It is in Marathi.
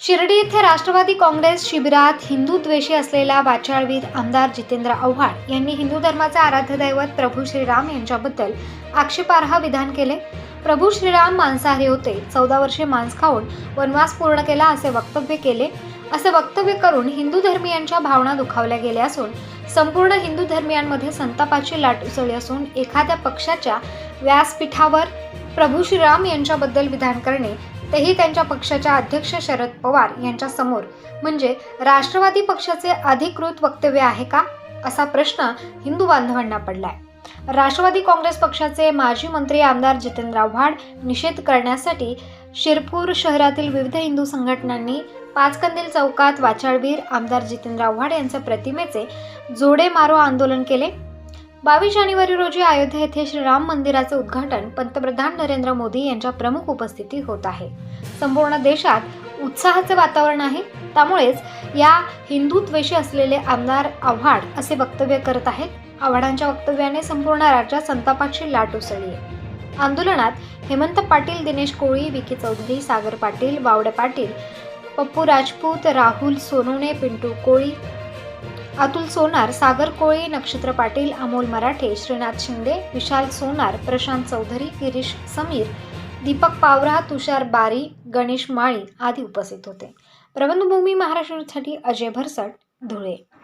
शिर्डी येथे राष्ट्रवादी काँग्रेस शिबिरात हिंदुद्वेषी असलेला वाचाळवीर आमदार जितेंद्र आव्हाड यांनी हिंदू धर्माचे आराध्य दैवत प्रभू श्रीराम यांच्याबद्दल आक्षेपार्ह विधान केले. प्रभू श्रीराम मांसाहारी होते. चौदा वर्षे मांस खाऊन वनवास पूर्ण केला असे वक्तव्य केले. असे वक्तव्य करून हिंदू धर्मियांच्या भावना दुखावल्या गेल्या असून संपूर्ण हिंदू धर्मियांमध्ये संतापाची लाट उसळली असून एखाद्या पक्षाच्या व्यासपीठावर प्रभू श्रीराम यांच्याबद्दल विधान करणे तेही त्यांच्या पक्षाच्या अध्यक्ष शरद पवार यांच्यासमोर. म्हणजे राष्ट्रवादी पक्षाचे अधिकृत वक्तव्य आहे का? असा प्रश्न हिंदू बांधवांना पडलाय. राष्ट्रवादी काँग्रेस पक्षाचे माजी मंत्री आमदार जितेंद्र आव्हाड निषेध करण्यासाठी शिरपूर शहरातील विविध हिंदू संघटनांनी पाचकंदील चौकात वाचाळवीर आमदार जितेंद्र आव्हाड यांच्या प्रतिमेचे जोडे मारो आंदोलन केले. बावीस जानेवारी रोजी अयोध्या येथे श्रीराम मंदिराचे उद्घाटन पंतप्रधान नरेंद्र मोदी यांच्या प्रमुख उपस्थितीत होत आहे. संपूर्ण देशात उत्साहाचे वातावरण आहे. त्यामुळेच या हिंदुत्वेशी असलेले आमदार आव्हाड असे वक्तव्य करत आहेत. आव्हाडांच्या वक्तव्याने संपूर्ण राज्यात संतापाची लाट उसळली आहे. आंदोलनात हेमंत पाटील दिनेश कोळी विकी चौधरी सागर पाटील बावडे पाटील पप्पू राजपूत राहुल सोनवणे पिंटू कोळी अतुल सोनार सागर कोळे नक्षत्र पाटील अमोल मराठे श्रीनाथ शिंदे विशाल सोनार प्रशांत चौधरी गिरीश समीर दीपक पावरा तुषार बारी गणेश माळी आदी उपस्थित होते. प्रबंधभूमी महाराष्ट्रासाठी अजय भरसट धुळे.